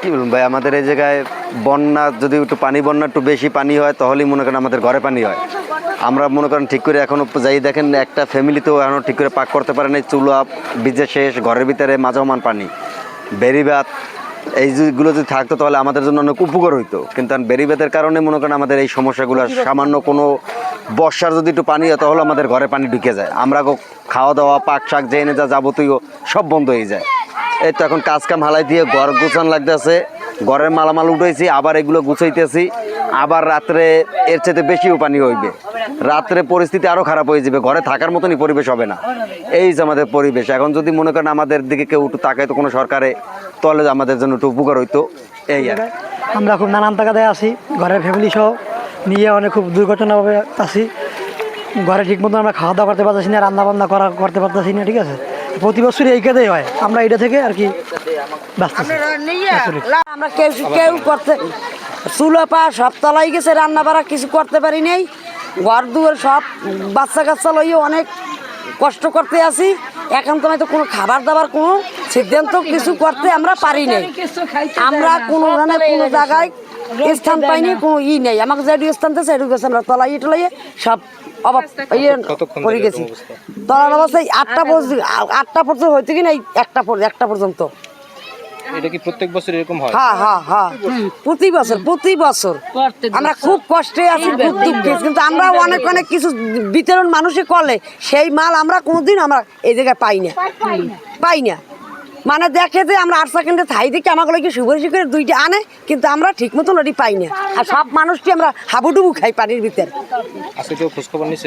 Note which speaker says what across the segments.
Speaker 1: কি বলুন ভাই, আমাদের এই জায়গায় বন্যা, যদি একটু পানি, বন্যা একটু বেশি পানি হয়, তাহলেই মনে করেন আমাদের ঘরে পানি হয়। আমরা মনে করেন ঠিক করে এখনও যাই দেখেন, একটা ফ্যামিলিতেও এখনও ঠিক করে পাক করতে পারে নাই, চুলা বীজে শেষ, ঘরের ভিতরে মাঝামান পানি। বেরিবাত এই যেগুলো যদি থাকতো তাহলে আমাদের জন্য অনেক উপকার হইতো। কিন্তু বেরিবাতের কারণে মনে করেন আমাদের এই সমস্যাগুলো সামান্য কোনো বর্ষার যদি একটু পানি হয় তাহলে আমাদের ঘরে পানি ঢুকে যায়। আমরা খাওয়া দাওয়া, পাক শাক, যে এনে যা যাবতীয় সব বন্ধ হয়ে যায়। এই তো এখন কাজ কাম হালাই দিয়ে ঘর গুছান লাগতেছে। ঘরের মালামাল উঠেছি আবার এগুলো গুছাইতেছি। আবার রাত্রে এর চেয়ে বেশিও পানি হইবে। রাত্রে পরিস্থিতি আরও খারাপ হয়ে যাবে, ঘরে থাকার মতনই পরিবেশ হবে না। এই যে আমাদের পরিবেশ, এখন যদি মনে করেন আমাদের দিকে কেউ একটু তাকায় তো কোনো সরকারে তাহলে আমাদের জন্য একটু উপকার হইতো। এই আর।
Speaker 2: আমরা খুব নানান তাকাদায় আছি ঘরের ফ্যামিলি সহ নিয়ে অনেক খুব দুর্ঘটনাভাবে আছি। ঘরে ঠিক মতো আমরা খাওয়া দাওয়া করতে পারতেছি না রান্না বান্না করা করতে পারতেছি না ঠিক আছে? প্রতি বছরই এই কাজেই হয় আমরা এটা থেকে আর কি
Speaker 3: আমরা কেউ কেউ করতে চুলো পা সব তলাই গেছে রান্না বাড়া কিছু করতে পারি নাই। ঘর দুয়ার সব বাচ্চা কাচ্চা লইয়ে অনেক কষ্ট করতে আছি। এখন তো তো কোনো খাবার দাবার কোনো সিদ্ধান্ত কিছু করতে আমরা পারি নাই। আমরা কোনো ধরনের কোনো জায়গায় স্থান পাইনি কোনো ই নেই। আমাকে যেটু স্থান দিয়েছে সেটু গেছে আমরা তলাই টলাইয়ে সব অভাব ইয়ে করে গেছি। তলার অবস্থায় আটটা পর্যন্ত আটটা পর্যন্ত হয়েছে কি না এই একটা পর্যন্ত একটা পর্যন্ত?
Speaker 4: এটা কি প্রত্যেক বছর এরকম হয়?
Speaker 3: হ্যাঁ হ্যাঁ হ্যাঁ। প্রতি বছর প্রতি বছর। আমরা খুব কষ্টে আছি খুব দুঃখে আছি। কিন্তু আমরা অনেক অনেক কিছু বিতরণ মানুষে করলে সেই মাল আমরা কোনোদিন আমরা এই জায়গায় পাই না। পাই না। মানে দেখে যে আমরা আট সেকেন্ডে থাই দিকে আমাগুলো কি সুপারিশ করে দুইটা আনে কিন্তু আমরা ঠিক মতো ওটি পাই না। আর সব মানুষটি আমরা হাবুডুবু খাই পানির ভিতরে।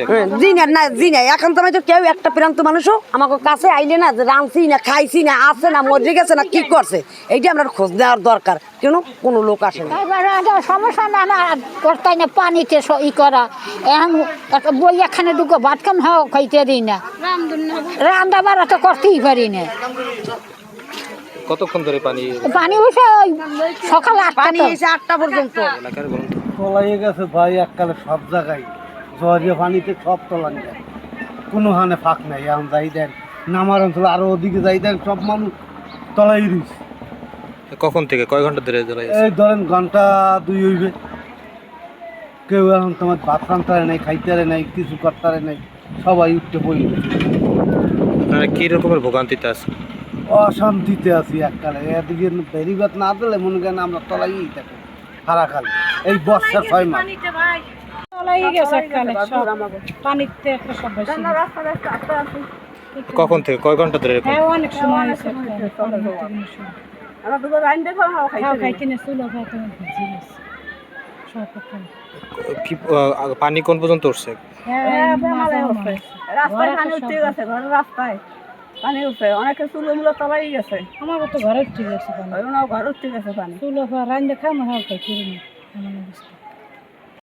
Speaker 3: হ্যাঁ, জি না না জি না এখন তো তো কেউ একটা প্রান্ত মানুষও আমাকে কাছে আইলে না যে রাঁধছি না খাইছি না আছে না মরে গেছে না কি করছে? এইটা আমরা খোঁজ নেওয়ার দরকার। কেন? কোনো লোক আসে না।
Speaker 5: সমস্যা না না করতে না পানিতে ই করা। এখন একটা বই এখানে ঢুকো ভাত কাম খাইতে দিই না। রান্না বাড়া তো করতেই পারি না।
Speaker 4: কতক্ষণ ধরে পানি
Speaker 5: পানি উঠে ওই সকাল আটটা
Speaker 3: পানি এসে আটটা পর্যন্ত।
Speaker 4: এলাকার
Speaker 6: তলাইয়ে গেছে ভাই এককালে সব জায়গায়। জরিয়া পানিতে সব তলান যায়। কোনো হানে ফাঁক নাই এখন যাই দেন। নামার অঞ্চল আরও ওদিকে যাই দেন সব মানুষ তলাই রইছে।
Speaker 4: কখন থেকে? কয় ঘণ্টা ধরে জ্বালাই
Speaker 6: এই ধরেন ঘণ্টা দুই হইবে। কেউ এখন তোমার ভাত রান্তারে নাই খাইতারে নাই কিছু করতারে নাই সবাই উঠতে পড়ি
Speaker 4: আপনারা কি রকমের ভোগান্তিতে আছেন?
Speaker 6: অশান্তিতে আছি এককালে। এদিকে বেরিবাত না দিলে মনে করেন আমরা তলাই থাকি সারা খালি এই বর্ষা ছয় মাস।
Speaker 4: কখন থেকে? কয় ঘণ্টা ধরে এরকম? কি আহ, পানি কোন পর্যন্ত উঠছে?
Speaker 7: রাস্তায় পানি উঠতে গেছে ঘরের রাস্তায়। পানি উঠে অনেকে চুলো মুলো তলাই গেছে।
Speaker 2: আমার তো ঘরের ঠিক আছে
Speaker 7: ওনার ঘর ঠিক আছে পানি।
Speaker 2: চুলো রান্না খাম খাইতে